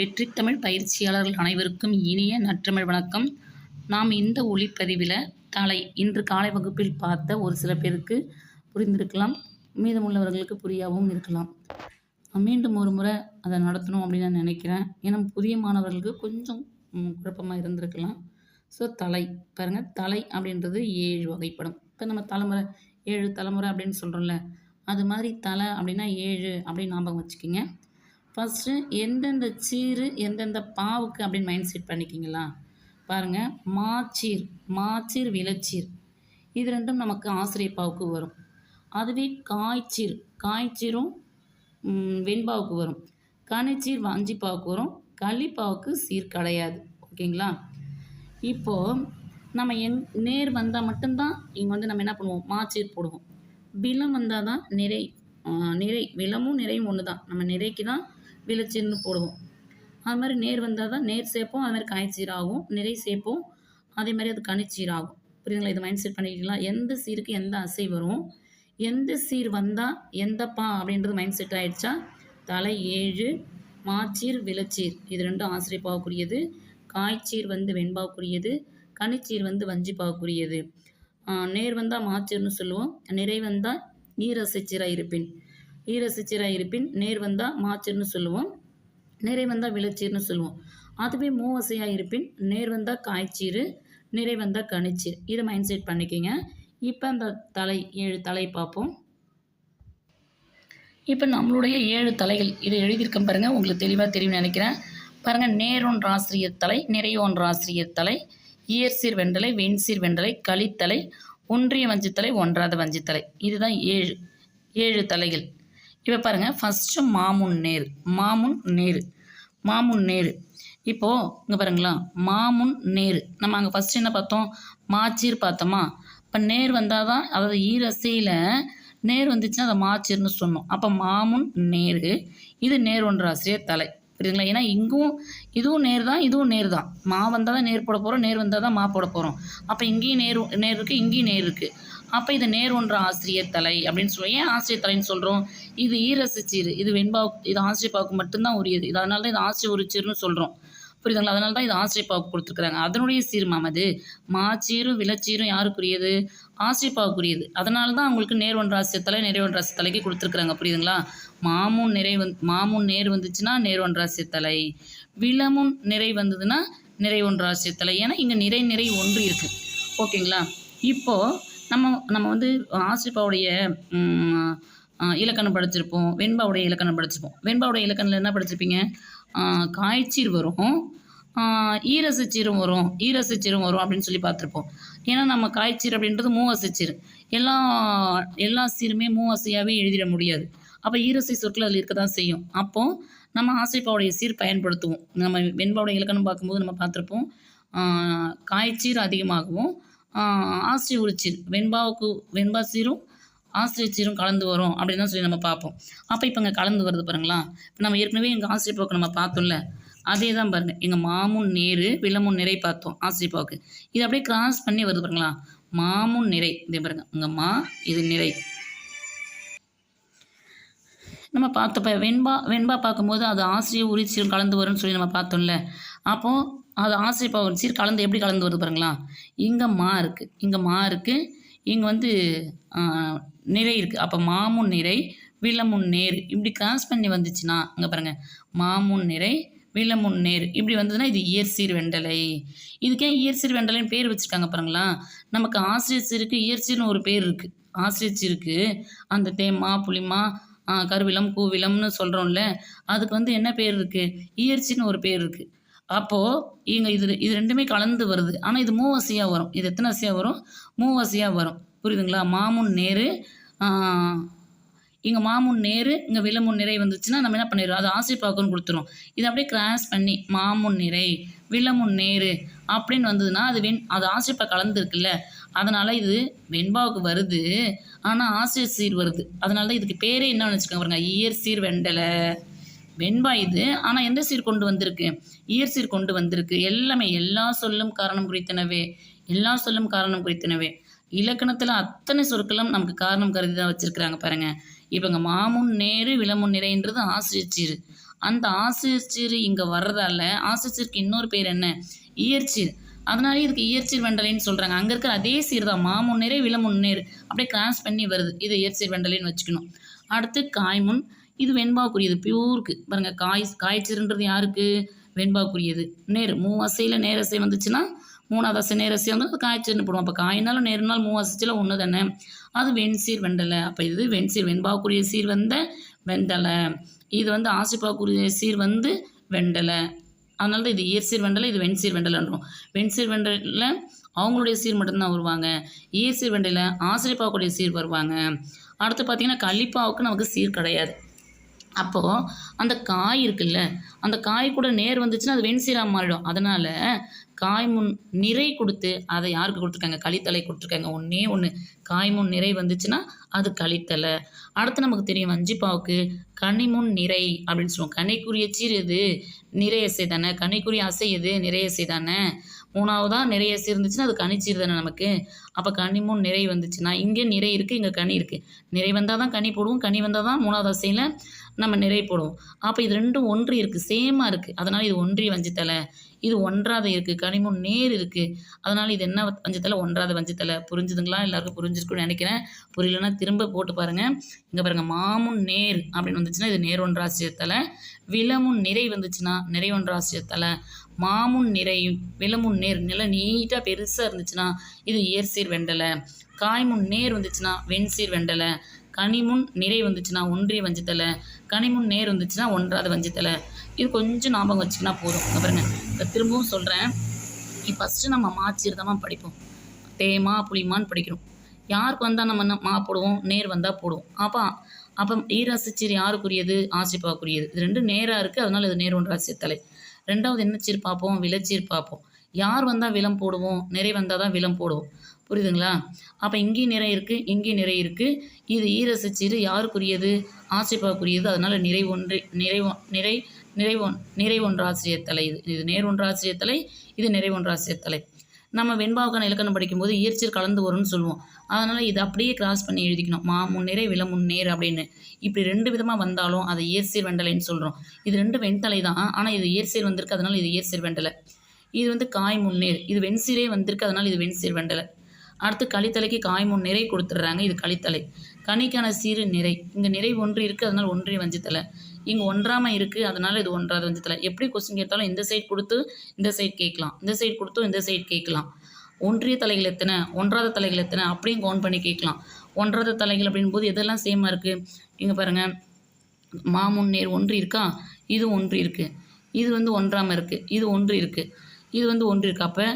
வெற்றி தமிழ் பயிற்சியாளர்கள் அனைவருக்கும் இனிய நற்றமிழ் வணக்கம். நாம் இந்த ஒளிப்பதிவில் தலை இன்று காலை வகுப்பில் பார்த்த ஒரு சில பேருக்கு புரிந்திருக்கலாம். மீதமுள்ளவர்களுக்கு புரியாகவும் இருக்கலாம். மீண்டும் ஒரு முறை அதை நடத்தணும் அப்படின்னு நான் நினைக்கிறேன். ஏன்னா புதிய மாணவர்களுக்கு கொஞ்சம் குழப்பமாக இருந்திருக்கலாம். ஸோ தலை. பாருங்கள் தலை அப்படின்றது ஏழு வகைப்படும். இப்போ நம்ம தலைமுறை ஏழு தலைமுறை அப்படின்னு சொல்கிறோம்ல அது மாதிரி தலை அப்படின்னா ஏழு அப்படின்னு ஞாபகம் வச்சுக்கிங்க. ஃபஸ்ட்டு எந்தெந்த சீரு எந்தெந்த பாவுக்கு அப்படின்னு மைண்ட் செட் பண்ணிக்கிங்களா? பாருங்கள் மாச்சீர் மாச்சீர் விளச்சீர். இது ரெண்டும் நமக்கு ஆசிரியர் பாவுக்கு வரும். அதுவே காய்ச்சீர் காய்ச்சீரும் வெண்பாவுக்கு வரும். கனிச்சீர் வஞ்சிப்பாவுக்கு வரும். களிப்பாவுக்கு சீர் கிடையாது. ஓகேங்களா? இப்போது நம்ம எங் நேர் வந்தால் மட்டும்தான் இங்கே வந்து நம்ம என்ன பண்ணுவோம்? மாச்சீர் போடுவோம். விலம் வந்தால் தான் நிறை நிறை விலமும் நிறையும் ஒன்று தான் நம்ம நிறைக்கு தான் விளைச்சீர்னு போடுவோம். அது மாதிரி நேர் வந்தால் தான் நேர் சேர்ப்போம் அது மாதிரி காய்ச்சீர் ஆகும் நிறை சேர்ப்போம் அதே மாதிரி அது கனிச்சீர் ஆகும் புரியுதுங்களா? இது மைண்ட் செட் பண்ணிக்கலாம் எந்த சீருக்கு எந்த அசை வரும்? எந்த சீர் வந்தால் எந்த பா அப்படின்றது மைண்ட் செட் ஆயிடுச்சா? தலை ஏழு மாச்சீர் விளச்சீர். இது ரெண்டும் ஆசிரியப்பாவுக்குரியது. காய்ச்சீர் வந்து வெண்பாவுக்குரியது. கனிச்சீர் வந்து வஞ்சிப்பாவுக்குரியது. நேர் வந்தால் மாச்சீர்னு சொல்லுவோம். நிறை வந்தால் ஈரசைச்சீராக இருப்பேன். ஈரசைச்சீராக இருப்பின் நேர் வந்தால் மாச்சர்னு சொல்லுவோம். நிறை வந்தால் விளச்சீர்னு சொல்லுவோம். அதுவே மூவசையாக இருப்பின் நேர் வந்தால் காய்ச்சீர் நிறை வந்தால் கனிச்சீர். இதை மைண்ட் செட் பண்ணிக்கோங்க. இப்போ அந்த தலை ஏழு தலை பார்ப்போம். இப்போ நம்மளுடைய ஏழு தலைகள் இதை எழுதியிருக்கேன் பாருங்கள் உங்களுக்கு தெளிவாக தெரியும்னு நினைக்கிறேன். பாருங்கள் நேரொன்று ஆசிரியர் தலை நிறையொன்று ஆசிரியர் தலை இயற்சீர் வெண்டலை வெண்சீர் வெண்டலை களித்தலை ஒன்றிய வஞ்சித்தலை ஒன்றாத வஞ்சித்தலை. இதுதான் ஏழு ஏழு தலைகள். இப்போ பாருங்கள் ஃபஸ்ட்டு மாமுன் நேர் மாமுன் நேரு மாமுன் நேரு. இப்போது இங்கே பாருங்களா மாமுன் நேரு. நம்ம அங்கே ஃபஸ்ட்டு என்ன பார்த்தோம்? மாச்சீர் பார்த்தோமா? இப்போ நேர் வந்தால் தான் அதாவது ஈரசையில் நேர் வந்துச்சுன்னா அதை மாச்சீர்னு சொன்னோம். அப்போ மாமுன் நேரு இது நேர் ஒன்று ஆசிரியர் தலை. புரியுதுங்களா? ஏன்னா இங்கும் இதுவும் நேர் தான் இதுவும் நேர் தான். மா வந்தால் தான் நேர் போட போகிறோம் நேர் வந்தால் தான் மா போட போகிறோம் அப்போ இங்கேயும் நேர் நேர் இருக்குது இங்கேயும் நேர் இருக்குது அப்போ இது நேர் ஒன்றா ஆசிரியர் தலை அப்படின்னு சொல்லுவோம் ஏன் ஆசிரியர் தலைன்னு சொல்கிறோம் இது ஈரசச்சீர் இது வெண்பா இது ஆசிரியப்பாவுக்கு மட்டும்தான் உரியது. இது அதனால தான் இது ஆசிரியர் உரிச்சீர்னு சொல்கிறோம் புரியுதுங்களா? அதனால தான் இது ஆசிரியப்பாவுக்கு கொடுத்துருக்குறாங்க. அதனுடைய சீர்மம் அது. மாச்சீரும் விளச்சீரும் யாருக்குரியது? ஆசிரியப்பாவுக்குரியது அதனால தான் அவங்களுக்கு நேர் ஒன்றாசியத்தலை தலை நிறை ஒன்று தலைக்கு கொடுத்துருக்குறாங்க. புரியுதுங்களா? மாமுன் நிறை வந் மாமுன் நேர் வந்துச்சுன்னா நேர் ஒன்றாசியத்தலை தலை. விளமுன் நிறை வந்ததுன்னா நிறை ஒன்று தலை. ஏன்னா இங்கே நிறை நிறை ஒன்று இருக்குது ஓகேங்களா? இப்போது நம்ம நம்ம வந்து ஆசிரிப்பாவுடைய இலக்கணம் படிச்சிருப்போம். வெண்பாவுடைய இலக்கணம் படிச்சிருப்போம். வெண்பாவுடைய இலக்கணத்தில் என்ன படிச்சிருப்பீங்க? காய்ச்சீர் வரும். ஆ, ஈரசச்சீரும் வரும். ஈரசச்சீரும் வரும் அப்படின்னு சொல்லி பார்த்துருப்போம். ஏன்னா நம்ம காய்ச்சீர் அப்படின்றது மூவசச்சீர் எல்லா எல்லா சீருமே மூவசையாகவே எழுதிட முடியாது. அப்போ ஈரசை சொற்கள் அதில் இருக்க தான் செய்யும். அப்போது நம்ம ஆசிரிப்பாவுடைய சீர் பயன்படுத்துவோம். நம்ம வெண்பாவுடைய இலக்கணம் பார்க்கும்போது நம்ம பார்த்துருப்போம். காய்ச்சீர் அதிகமாகவும் ஆசிரியர் உரிச்சீர் வெண்பாவுக்கு வெண்பா சீரும் ஆசிரியர் சீரும் கலந்து வரும் அப்படின்னு தான் சொல்லி நம்ம பார்ப்போம். அப்போ இப்போ இங்கே கலந்து வருது பாருங்களா. இப்போ நம்ம ஏற்கனவே எங்கள் ஆசிரியர் போக்கு நம்ம பார்த்தோம்ல. அதே தான் பாருங்கள் எங்கள் மாமுன் நேரு விலமும் நிறை பார்த்தோம் ஆசிரியர் போக்கு இது அப்படியே கிராஸ் பண்ணி வருது பாருங்களா. மாமுன் நிறை. இதே பாருங்க. உங்கள் மா இது நிறை. நம்ம பார்த்தப்ப வெண்பா வெண்பா பார்க்கும்போது அது ஆசிரியர் உரிச்சீர் கலந்து வரும்னு சொல்லி நம்ம பார்த்தோம்ல. அப்போது அது ஆசிரியர் பாவம் சீர் கலந்து எப்படி கலந்து வருது பாருங்களா இங்கே மா இருக்குது இங்கே மா இருக்குது இங்கே வந்து நிறை இருக்குது அப்போ மாமுன் நிறை விலமுன் நேர். இப்படி கிராஸ் பண்ணி வந்துச்சுன்னா இங்கே பாருங்கள் மாமுன் நிறை விலமுன் நேர். இப்படி வந்ததுன்னா இது இயற்சீர் வெண்டலை. இதுக்கே இயற்சீர் வெண்டலைன்னு பேர் வச்சுருக்காங்க பாருங்களா? நமக்கு ஆசிரியர் சீருக்கு இயற்சீர்னு ஒரு பேர் இருக்குது ஆசிரியர் சீருக்கு அந்த தேமா புளிமா கருவிலம் கூவிலம்னு சொல்கிறோம்ல அதுக்கு வந்து என்ன பேர் இருக்குது இயற்சின்னு ஒரு பேர் இருக்குது அப்போது இங்கே இது இது ரெண்டுமே கலந்து வருது. ஆனால் இது மூவசியாக வரும். இது எத்தனை அசையாக வரும்? மூவசியாக வரும். புரியுதுங்களா? மாமுன் நேரு இங்கே மாமுன் நேரு இங்கே விலமுன் நிறை வந்துச்சுன்னா நம்ம என்ன பண்ணிடுறோம்? அது ஆசிரியர் கொடுத்துரும் இதை அப்படியே கிராஸ் பண்ணி மாமுன் நிறை விலமுன் நேரு அப்படின்னு வந்ததுன்னா அது வெண் அது ஆசிரியப்பா கலந்துருக்குல்ல. அதனால் இது வெண்பாவுக்கு வருது. ஆனால் ஆசிரியர் சீர் வருது. அதனால தான் இதுக்கு பேரே என்ன வச்சுக்கோங்க பாருங்க. இயர் சீர் வெண்டலை. வெண்பா இது. ஆனால் எந்த சீர் கொண்டு வந்திருக்கு? இயர் சீர் கொண்டு வந்திருக்கு. எல்லாமே எல்லா சொல்லும் காரணம் குறித்தனவே. எல்லா சொல்லும் காரணம் குறித்தனவே. இலக்கணத்தில் அத்தனை சொற்களும் நமக்கு காரணம் கருதி தான் வச்சிருக்கிறாங்க பாருங்க. இப்போங்க மாமுன் நேரு விளமுன் நிறைன்றது ஆசிரியர் சீர். அந்த ஆசிரியர் இங்கே வர்றதால ஆசிரியருக்கு இன்னொரு பேர் என்ன? இயற்சீர் அதனாலே இதுக்கு இயற்சீர் வெண்டலைன்னு சொல்கிறாங்க அங்கே இருக்கிற அதே சீர் தான் மாமுன்னேரே விலமுன்னேர் அப்படியே கிராஸ் பண்ணி வருது. இது இயற்சீர் வெண்டலைன்னு வச்சுக்கணும். அடுத்து காய்முன் இது வெண்பாவுக்குரியது பியூருக்கு. பாருங்கள் காய் காய்ச்சீர்ன்றது யாருக்கு? வெண்பாவுக்குரியது நேர் மூவசையில் நேரசை வந்துச்சுன்னா மூணாவது அசை நேரசை வந்து அது காய்ச்சல்னு போடுவோம். அப்போ காயினாலும் நேருனாலும் மூ அசைச்சில் ஒன்று தானே அது வெண்சீர் வெண்டலை. அப்போ இது வெண்சீர் வெண்பாவுக்குரிய சீர் வந்த வெண்டலை. இது வந்து ஆசிப்பாவுக்குரிய சீர் வந்து வெண்டலை. அதனால தான் இது இயற்சீர் வெண்டலை இது வெண்சீர் வெண்டலைன்றோம். வெண்சீர் வெண்டலில் அவங்களுடைய சீர் மட்டும்தான் வருவாங்க. இயற்சீர் வெண்டையில் ஆசிரியப்பாவுக்குடைய சீர் வருவாங்க. அடுத்து பார்த்திங்கன்னா கள்ளிப்பாவுக்கு நமக்கு சீர் கிடையாது. அப்போது அந்த காய் இருக்குல்ல அந்த காய் கூட நேர் வந்துச்சுன்னா அது வெண்சீரா மாறிடும். அதனால் காய் முன் நிறை கொடுத்து அதை யாருக்கு கொடுத்துருக்காங்க? களித்தலை கொடுத்துருக்காங்க. ஒன்றே ஒன்று காய் முன் நிறை வந்துச்சுன்னா அது களித்தலை. அடுத்து நமக்கு தெரியும் வஞ்சிப்பாவுக்கு கனிமுன் நிறை அப்படின்னு சொல்லுவோம். கனிக்குரிய சீர் எது? நிறைய அசை தானே. கனிக்குரிய அசை எது? நிறைய அசை தானே. மூணாவதாக நிறைய அசை இருந்துச்சுன்னா அது கனிச்சீர் தானே நமக்கு. அப்போ கனிமுன் நிறை வந்துச்சுன்னா இங்கே நிறை இருக்குது இங்கே கனி இருக்குது நிறை வந்தால் தான் கனி போடுவோம். கனி வந்தால் தான் மூணாவது அசையில் நம்ம நிறை போடுவோம். அப்போ இது ரெண்டும் ஒன்று இருக்குது சேமாக இருக்குது அதனால் இது ஒன்றிய வஞ்சித்தலை. இது ஒன்றாத இருக்குது கனிமுன் நேர் இருக்குது அதனால் இது என்ன வஞ்சித்தலை? ஒன்றாத வஞ்சித்தலை. புரிஞ்சுதுங்களா? எல்லாருக்கும் புரிஞ்சிருக்குன்னு நினைக்கிறேன். புரியலன்னா திரும்ப போட்டு பாருங்கள் இங்கே பாருங்கள் மாமுன் நேர் அப்படின்னு வந்துச்சுன்னா இது நேர் ஒன்றாசிரியத்தலை விலமுன் நிறை வந்துச்சுன்னா நிறை ஒன்றாசிரியத்தலை மாமுன் நிறை விலமுன் நேர் நில நீட்டாக பெருசாக இருந்துச்சுன்னா இது ஏர்சீர் வெண்டலை. காய்முன் நேர் வந்துச்சுன்னா வெண்சீர் வெண்டலை. கனிமுன் நிறை வந்துச்சுன்னா ஒன்றிய வஞ்சித்தலை. கனிமுன் நேர் வந்துச்சுன்னா ஒன்றாவது வஞ்சத்தில். இது கொஞ்சம் ஞாபகம் வச்சுக்கினா போதும். பாருங்க. இப்போ திரும்பவும் சொல்கிறேன் ஃபஸ்ட்டு நம்ம மாச்சீர்தமாக படிப்போம். தேமா புளிமான்னு படிக்கிறோம். யாருக்கு வந்தால் நம்ம என்ன மா போடுவோம்? நேர் வந்தால் போடுவோம். அப்போ அப்போ ஈராசிச்சீர் யாருக்குரியது? ஆசிப்பாக்குரியது இது ரெண்டும் நேராக இருக்குது அதனால் இது நேர் ஒன்றாசிய தலை ரெண்டாவது என்ன சீர் பார்ப்போம்? விலச்சீர் பார்ப்போம். யார் வந்தால் விலம் போடுவோம்? நிறை வந்தால் தான் விலம் போடுவோம். புரியுதுங்களா? அப்போ இங்கேயும் நிறை இருக்குது இங்கேயும் நிறை இருக்குது இது ஈரசச்சீர் யாருக்குரியது? ஆசிப்பாவுக்குரியது அதனால் நிறை ஒன்று நிறை நிறை நிறை ஒன் நிறை தலை இது இது நேர் ஒன்றாசிரியர் தலை இது நிறை தலை நம்ம வெண்பாவுக்கான இலக்கணம் படிக்கும்போது இயற்சீர் கலந்து வரும்னு சொல்லுவோம். அதனால் இது அப்படியே கிராஸ் பண்ணி எழுதிக்கணும். மா முன்னேரை வில முன்னேர் அப்படின்னு. இப்படி ரெண்டு விதமாக வந்தாலும் அதை இயற்சீர் வெண்டலைன்னு சொல்கிறோம் இது ரெண்டு வெண்தலை தான். ஆனால் இது இயற்சீர் வந்திருக்கு. அதனால் இது இயற்சீர் வெண்டலை. இது வந்து காய் முன்னேர் இது வெண்சீரே வந்திருக்கு. அதனால் இது வெண்சீர் வெண்டலை. அடுத்து களித்தலைக்கு காய்மூன் நிறை கொடுத்துட்றாங்க. இது களித்தலை கனிக்கான சீரு நிறை. இங்கே நிறை ஒன்று இருக்குது அதனால் ஒன்றிய வஞ்சித்தலை. இங்கே ஒன்றாமல் இருக்குது அதனால் இது ஒன்றாவது வஞ்சித்தலை. எப்படி கொஸ்டின் கேட்டாலும் இந்த சைடு கொடுத்து இந்த சைடு கேட்கலாம். இந்த சைடு கொடுத்தும் இந்த சைடு கேட்கலாம். ஒன்றிய தலைகள் எத்தனை? ஒன்றாத தலைகள் எத்தனை? அப்படியும் கவுண்ட் பண்ணி கேட்கலாம். ஒன்றாத தலைகள் அப்படின் போது எதெல்லாம் சேமாக இருக்குது இங்கே பாருங்கள் மாமுன் நேர் ஒன்று இருக்கா? இது ஒன்று இருக்குது இது வந்து ஒன்றாமல் இருக்குது இது ஒன்று இருக்குது இது வந்து ஒன்று இருக்குது அப்போ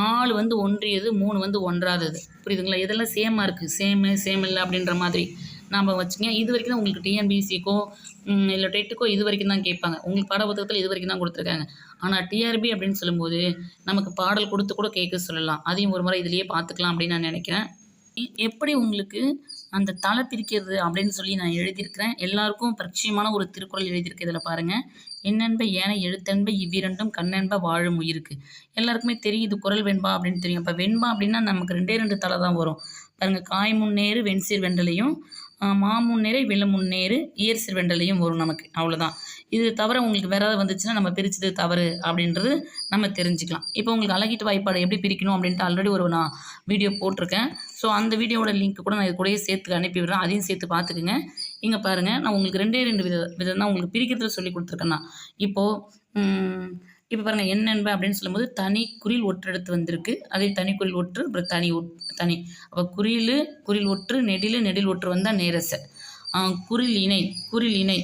நாலு வந்து ஒன்றியது மூணு வந்து ஒன்றாதது. புரியுதுங்களா? இதெல்லாம் சேமாக இருக்குது சேமு சேம் இல்லை அப்படின்ற மாதிரி நாம் வச்சுங்க. இது வரைக்கும் தான் உங்களுக்கு டிஎன்பிசிக்கோ இல்லை டெட்டுக்கோ இது வரைக்கும் தான் கேட்பாங்க. உங்களுக்கு பாட புத்தகத்தில் இது வரைக்கும் தான் கொடுத்துருக்காங்க ஆனால் டிஆர்பி அப்படின்னு சொல்லும்போது நமக்கு பாடல் கொடுத்து கூட கேட்க சொல்லலாம். அதையும் ஒரு முறை இதுலேயே பார்த்துக்கலாம் அப்படின்னு நான் நினைக்கிறேன். எப்படி உங்களுக்கு அந்த தலை பிரிக்கிறது அப்படின்னு சொல்லி நான் எழுதியிருக்கிறேன். எல்லாருக்கும் பரிச்சயமான ஒரு திருக்குறள் எழுதியிருக்கேன் இதில் பாருங்கள் என்னென்ப ஏன எழுத்தென்ப இவ்விரண்டும் கண்ணென்ப வாழும் உயிருக்கு. எல்லாருக்குமே தெரியும் இது குரல் வெண்பா அப்படின்னு தெரியும். அப்போ வெண்பா அப்படின்னா நமக்கு ரெண்டே ரெண்டு தலை தான் வரும். பாருங்கள் காய் முன்னேறு வெண்சீர் வெண்டலையும் மாமுன்னேறு வில விலமுன்னேறு இயற்சீர் வெண்டலையும் வரும் நமக்கு. அவ்வளோதான் இது தவிர உங்களுக்கு வேற ஏதாவது வந்துச்சுன்னா நம்ம பிரிச்சது தவறு அப்படின்றது நம்ம தெரிஞ்சுக்கலாம். இப்போ உங்களுக்கு அழகிட்டு வாய்ப்பாடு எப்படி பிரிக்கணும் அப்படின்ட்டு ஆல்ரெடி ஒரு நான் வீடியோ போட்டிருக்கேன். ஸோ அந்த வீடியோவோட லிங்க் கூட நான் இது கூடயே சேர்த்து அனுப்பி விடுறேன் அதையும் சேர்த்து பார்த்துக்குங்க. இங்கே பாருங்கள் நான் உங்களுக்கு ரெண்டே ரெண்டு வித விதம் தான் உங்களுக்கு பிரிக்கிறதுல சொல்லி கொடுத்துருக்கேன் நான் இப்போது இப்போ பாருங்கள் என்னென்ப அப்படின்னு சொல்லும்போது தனி குறில் ஒற்றெடுத்து வந்திருக்கு. அதே தனி குறில் ஒற்று அப்புறம் தனி ஒட் தனி. அப்போ குறில் குறில் ஒற்று நெடில் நெடில் ஒற்று வந்தால் நேரச. குறில் இணை குறில் இணை.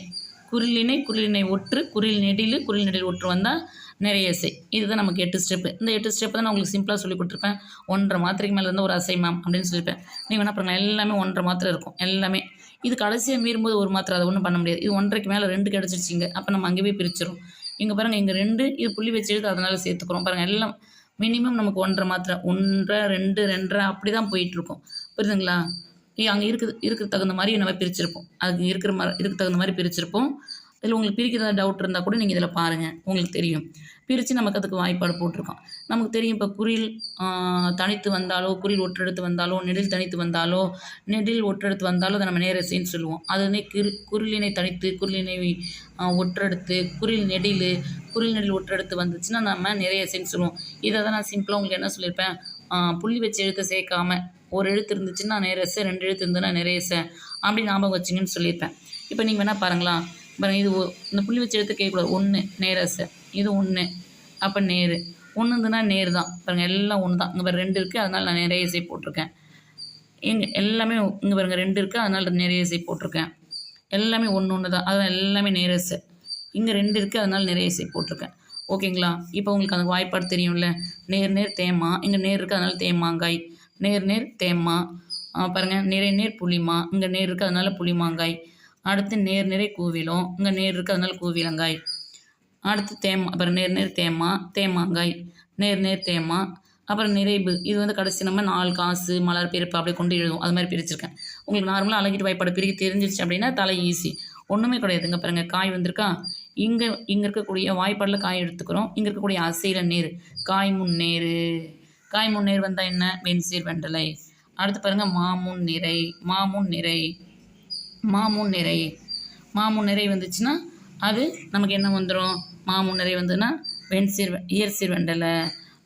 குறில் இணை குறில் இணை ஒற்று குறில் நெடில் குறில் நெடில் ஒற்று வந்தால் நிறைய இசை இதுதான் நமக்கு எட்டு ஸ்டெப்பு இந்த எட்டு ஸ்டெப்பை தான் நான் உங்களுக்கு சிம்பிளாக சொல்லி கொடுத்துருப்பேன். ஒன்றரை மாத்திரைக்கு மேலே இருந்தால் ஒரு அசை மேம் அப்படின்னு சொல்லியிருப்பேன் நீங்கள் வேணா பாருங்கள் எல்லாமே ஒன்றரை மாத்திரை இருக்கும். எல்லாமே இது கடைசியாக மீறும்போது ஒரு மாத்திரை அதை ஒன்றும் பண்ண முடியாது. இது ஒன்றரைக்கு மேலே ரெண்டு கிடச்சிருச்சிங்க அப்போ நம்ம அங்கே போய் பிரிச்சிடும் இங்கே பாருங்கள் இங்கே ரெண்டு இது புள்ளி வச்சு எடுத்து அதனால் சேர்த்துக்கிறோம். பாருங்கள் எல்லாம் மினிமம் நமக்கு ஒன்றரை மாத்திரை. ஒன்றரை ரெண்டு ரெண்டரை அப்படி தான் போயிட்டுருக்கும். புரியுதுங்களா? அங்கே இருக்குது இருக்கிற தகுந்த மாதிரி நம்ம பிரிச்சிருப்போம். அது இருக்கிற மாதிரி இதுக்கு தகுந்த மாதிரி பிரிச்சிருப்போம். இதில் உங்களுக்கு பிரிக்கிறதா டவுட் இருந்தால் கூட நீங்கள் இதில் பாருங்கள் உங்களுக்கு தெரியும். பிரித்து நமக்கு அதுக்கு வாய்ப்பாடு போட்டிருக்கோம். நமக்கு தெரியும் இப்போ குறில் தனித்து வந்தாலோ குரில் ஒற்றெடுத்து வந்தாலோ நெடில் தனித்து வந்தாலோ நெடில் ஒற்றெடுத்து வந்தாலோ அதை நம்ம நேரசைன்னு சொல்லுவோம். அதுனே கிரு குரிலினை தனித்து குரிலினை ஒற்றெடுத்து குரில் நெடில் குறில் நெடில் ஒற்றெடுத்து வந்துச்சுன்னா நம்ம நிறையசின்னு சொல்லுவோம். இதை தான் நான் சிம்பிளாக உங்களுக்கு என்ன சொல்லியிருப்பேன்? புள்ளி வச்சு எழுத்து சேர்க்காம ஒரு எழுத்து இருந்துச்சுன்னா நேரசை ரெண்டு எழுத்து இருந்ததுன்னா நிறையசை அப்படி ஞாபகம் வச்சுங்கன்னு சொல்லியிருப்பேன். இப்போ நீங்கள் வேணால் பாருங்களா இப்போ இது இந்த புள்ளி வச்சு எழுத்து கேட்கக்கூடாது. ஒன்று நேரசை இது ஒன்று அப்போ நேரு. ஒன்று இருந்துன்னா நேரு தான் பாருங்க எல்லாம் ஒன்று தான் இங்கே ரெண்டு இருக்குது அதனால் நான் நிறைய இசை போட்டிருக்கேன். எங்கள் எல்லாமே இங்கே பாருங்க ரெண்டு இருக்குது அதனால் நிறைய இசை போட்டிருக்கேன். எல்லாமே ஒன்று ஒன்று தான் அதான் எல்லாமே நேரசை இங்கே ரெண்டு இருக்குது அதனால் நிறைய இசை போட்டிருக்கேன். ஓகேங்களா? இப்போ உங்களுக்கு அந்த வாய்ப்பாடு தெரியும்ல. நேர் நேர் தேமா. இங்கே நேர் இருக்குது அதனால் தேமாங்காய். நேர் நேர் தேமா. பாருங்கள் பாருங்க. நேர் புளிமா இங்கே நேர் இருக்குது அதனால் புளிமாங்காய் அடுத்து நேர் நிறை கூவிலும். இங்கே நேர் இருக்குது அதனால் கூவிலங்காய். அடுத்து தேமா அப்புறம் நேர் நேர் தேமா தேமாங்காய் நேர் நேர் தேமா அப்புறம் நிறைவு. இது வந்து கடைசி நம்ம நாலு காசு மலர் பிரிப்பு அப்படியே கொண்டு எழுதுவோம். அது மாதிரி பிரிச்சிருக்கேன். உங்களுக்கு நார்மலாக அழகிட்டு வாய்ப்பாடு பிரிக்க தெரிஞ்சிருச்சு அப்படின்னா தலை ஈஸி. ஒன்றுமே கிடையாதுங்க பாருங்க. காய் வந்திருக்கா? இங்கே இங்கே இருக்கக்கூடிய வாய்ப்பாடில் காய் எடுத்துக்கிறோம். இங்கே இருக்கக்கூடிய அசையில நேர். காய் முன் நேர். காய் முன் நேர் வந்தால் என்ன? வெண்சீர் வெண்டலை. அடுத்து பாருங்கள் மாமுன் நிறை. மாமுன் நிறை. மாமுன் நிறை. மாமுன் நிறை வந்துச்சுன்னா அது நமக்கு என்ன வந்துடும் மாமுன் வந்துன்னா வந்ததுன்னா வெண்சீர் வெ- இயற்சீர் வெண்டலை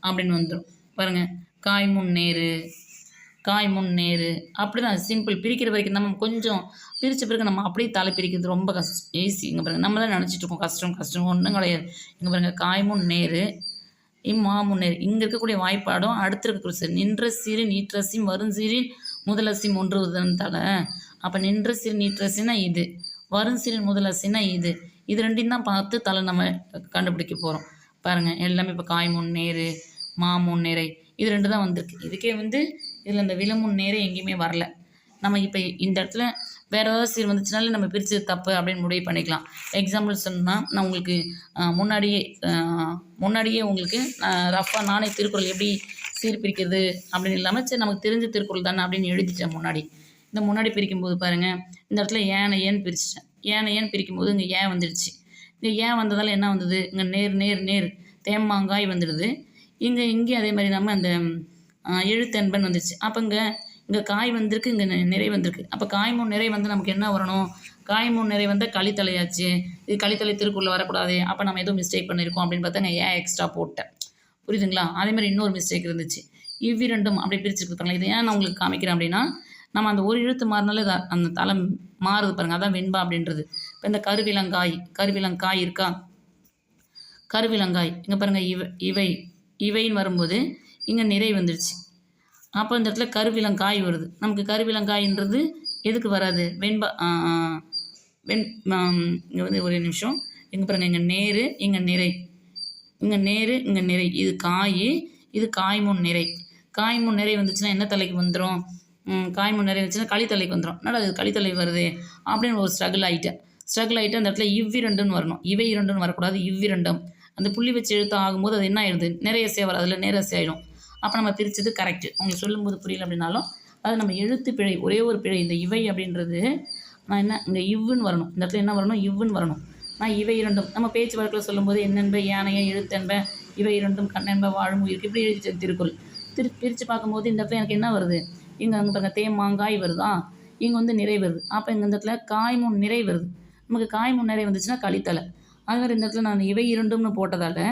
அப்படின்னு வந்துடும் பாருங்கள் காய் முன்னேறு நேரு காய் முன்னேறு. நேரு அப்படி தான் சிம்பிள் பிரிக்கிற வரைக்கும் நம்ம கொஞ்சம் பிரித்த பிறகு நம்ம அப்படியே தலை பிரிக்கிறது ரொம்ப கஷ்டம் ஈஸி இங்கே பாருங்கள் நம்ம தான் நினச்சிட்டு இருக்கோம் கஷ்டம் கஷ்டம் ஒன்றும் கிடையாது. இங்கே பாருங்கள் காய் முன்னேறு நேரு இம்மா முன்னேறு. இங்கே இருக்கக்கூடிய வாய்ப்பாடும் அடுத்து இருக்கக்கூடிய சரி நின்ற சீரு நீற்றசியும் வரும் சீரின் முதலசியும் ஒன்று தலை அப்போ நின்ற சீர் நீற்றசின்னா இது. வரும் சீரின் முதலசின்னா இது. இது ரெண்டையும் தான் பார்த்து தலை நம்ம கண்டுபிடிக்க போகிறோம் பாருங்கள் எல்லாமே இப்போ காய் நேரு மா நேரை இது ரெண்டு தான் வந்திருக்கு. இதுக்கே வந்து இதில் இந்த வில நேரம் எங்கேயுமே வரல. நம்ம இப்போ இந்த இடத்துல வேறு ஏதாவது சீர் வந்துச்சுனாலே நம்ம பிரித்து தப்பு அப்படின்னு முடிவு பண்ணிக்கலாம். எக்ஸாம்பிள் சொன்னால் நான் உங்களுக்கு முன்னாடியே முன்னாடியே உங்களுக்கு ரஃபாக நானே திருக்குறள் எப்படி சீர் பிரிக்கிறது அப்படின்னு இல்லாமல் சரி நமக்கு தெரிஞ்ச திருக்குறள் தானே அப்படின்னு எழுதிட்டேன் முன்னாடி. இந்த முன்னாடி பிரிக்கும்போது பாருங்கள் இந்த இடத்துல ஏனை ஏன் பிரிச்சிட்டேன்? ஏன்னு ஏன் பிரிக்கும்போது இங்கே ஏன் வந்துடுச்சு? இங்கே ஏன் வந்ததால் என்ன வந்தது? இங்கே நேர் நேர் நேர் தேமாங்காய் வந்துடுது. இங்கே இங்கே அதே மாதிரி நம்ம அந்த எழுத்தன்பன் வந்துச்சு. அப்போ இங்கே இங்கே காய் வந்திருக்கு இங்கே நிறை வந்திருக்கு. அப்போ காய் முன் நிறை வந்து நமக்கு என்ன வரணும்? காய் முன் நிறை வந்தால் களித்தலையாச்சு. இது களித்தலை திருக்குள்ளே வரக்கூடாது. அப்போ நம்ம ஏதோ மிஸ்டேக் பண்ணியிருக்கோம் அப்படின்னு பார்த்தா நான் ஏன் எக்ஸ்ட்ரா போட்டேன்? புரியுதுங்களா? அதே மாதிரி இன்னொரு மிஸ்டேக் இருந்துச்சு. இவ்விரண்டும் அப்படி பிரிச்சுருக்கு பாருங்களா இது ஏன் நான் உங்களுக்கு காமிக்கிறேன் அப்படின்னா நம்ம அந்த ஒரு எழுத்து மாறினாலே அந்த தலை மாறுது பாருங்க. அதான் வெண்பா அப்படின்றது. இப்போ இந்த கருவிலங்காய் கருவிலங்காய் இருக்கா? கருவிலங்காய். இங்கே பாருங்கள் இவ இவை இவைன்னு வரும்போது இங்கே நிறை வந்துடுச்சு அப்போ இந்த இடத்துல கருவிலங்காய் வருது. நமக்கு கருவிலங்காயின்றது எதுக்கு வராது? வெண்பா வெண் இங்கே வந்து ஒரு நிமிஷம். இங்கே பாருங்கள் இங்கே நேரு இங்கே நிறை. இங்கே நேரு இங்கே நிறை. இது காய் இது காய்மூன் நிறை. காய்மூன் நிறை வந்துச்சுன்னா என்ன தலைக்கு வந்துடும் காய்முன் நிறைய இருந்துச்சுன்னா களித்தலைக்கு வந்துடும் என்னடா அது களித்தலை வருது? அப்படின்னு ஒரு ஸ்ட்ரகிள் ஆகிட்டேன் ஸ்ட்ரகிள் ஆகிட்டு அந்த இடத்துல இவ்விரண்டுன்னு வரணும். இவை இரண்டுன்னு வரக்கூடாது இவ்விரண்டும். அந்த புள்ளி வச்சு எழுத்து ஆகும்போது அது என்ன ஆயிடுது? நிறைய சேவர் அதில் நேரசை சேரும் அப்போ நம்ம பிரித்தது கரெக்டு உங்களுக்கு சொல்லும்போது புரியல அப்படின்னாலும் அது நம்ம எழுத்து பிழை ஒரே ஒரு பிழை இந்த இவை அப்படின்றது நான் என்ன இங்கே இவ்வுன்னு வரணும். இந்த இடத்துல என்ன வரணும்? இவ்வுன்னு வரணும். நான் இவை இரண்டும் நம்ம பேச்சு வழக்கில் சொல்லும்போது என்னென்ப யானையை எழுத்தென்ப இவை இரண்டும் கண்ணென்ப வாழும் உயிருக்கு இப்படி எழுதி திருக்குறள் திரு பிரித்து பார்க்கும்போது இந்த இடத்துல எனக்கு என்ன வருது? இங்கே அங்கே பாருங்கள் தேமாங்காய் வருதா? இங்கே வந்து நிறை வருது. அப்போ இங்கே இந்த இடத்துல காய்மூன் நிறை வருது. நமக்கு காய்மூன் நிறை வந்துச்சுன்னா களித்தலை அது மாதிரி இந்த இடத்துல நான் இவை இரண்டும்னு போட்டதால்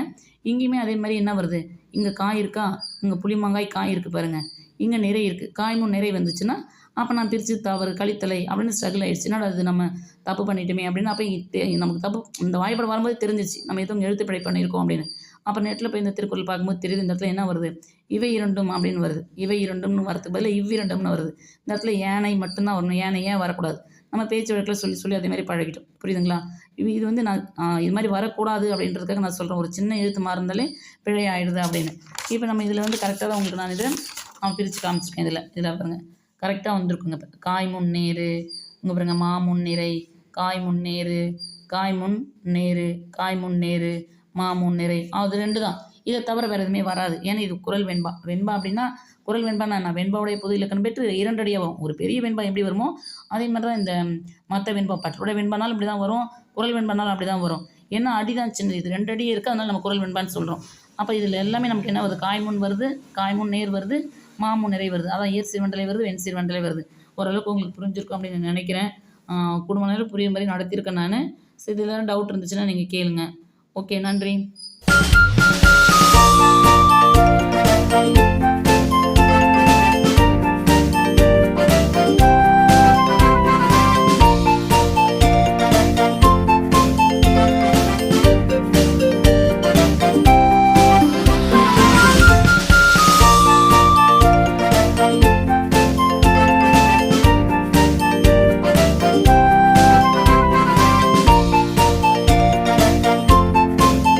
இங்கேயுமே அதே மாதிரி என்ன வருது? இங்கே காய் இருக்கா? இங்கே புளிமாங்காய் காய் இருக்குது பாருங்கள் இங்கே நிறை இருக்குது காய்மூன் நிறை வந்துச்சுன்னா அப்போ நான் பிரித்து தவறு கழித்தலை அப்படின்னு ஸ்ட்ரகிள் ஆயிடுச்சு. என்னடா அது நம்ம தப்பு பண்ணிட்டோமே அப்படின்னு அப்போ நமக்கு தப்பு இந்த வாய்ப்பாடு வரும்போது தெரிஞ்சிச்சு நம்ம எதுவும் எழுத்து பிழை பண்ணியிருக்கோம் அப்படின்னு. அப்போ நெட்டில் போய் இந்த திருக்குறள் பார்க்கும்போது தெரியுது இந்த இடத்துல என்ன வருது? இவை இரண்டும் அப்படின்னு வருது. இவை இரண்டும்னு வரதுக்கு பதிலாக இவ்விரண்டும்னு வருது. இந்த இடத்துல ஏனை மட்டும்தான் வரணும். ஏனை ஏன் வரக்கூடாது? நம்ம பேச்சு வழக்கில் சொல்லி சொல்லி அதே மாதிரி பழகிட்டோம். புரியுதுங்களா? இது இது வந்து நான் இது மாதிரி வரக்கூடாது அப்படின்றதுக்காக நான் சொல்கிறேன் ஒரு சின்ன எழுத்து மாறினாலே பிழை ஆயிடுது அப்படின்னு. இப்போ நம்ம இதில் வந்து கரெக்டாக தான் உங்களுக்கு நான் இதை நான் பிரித்து காமிச்சிருக்கேன் இதில். இதில் பாருங்க. கரெக்டாக வந்திருக்குங்க. இப்போ காய் முன்னேறு உங்கள் பாருங்க மா முன்னிறை காய் முன்னேறு காய் முன் நேரு காய் முன்னேறு மாமூன் நிறை. அது ரெண்டு தான் இதை தவிர வேறு எதுவுமே வராது. ஏன்னா இது குரல் வெண்பா. வெண்பா அப்படின்னா குரல் வெண்பா நான் வெண்பாவுடைய பொது இலக்கணம் பெற்று இரண்டடியாக வரும் ஒரு பெரிய வெண்பா எப்படி வருமோ அதே மாதிரி தான் இந்த மற்ற வெண்பா. பற்றோட வெண்பானாலும் இப்படி தான் வரும். குரல் வெண்பானாலும் அப்படி தான் வரும். ஏன்னா அடி தான் சின்னது. இது ரெண்டு அடி இருக்குது அதனால் நம்ம குரல் வெண்பான்னு சொல்கிறோம் அப்போ இதில் எல்லாமே நமக்கு என்ன வருது? காய்முன் வருது. காய்முன் நேர் வருது. மாமுன் நிறை வருது. அதான் ஏர் சீர்வண்டலை வருது வெண் சீர்வண்டலை வருது. ஓரளவுக்கு உங்களுக்கு புரிஞ்சிருக்கும் அப்படின்னு நான் நினைக்கிறேன். குடும்ப நேரம் புரியும் மாதிரி நடத்தியிருக்கேன் நான். ஸோ இதில் டவுட் இருந்துச்சுன்னா நீங்கள் கேளுங்கள் ஓகே நன்றி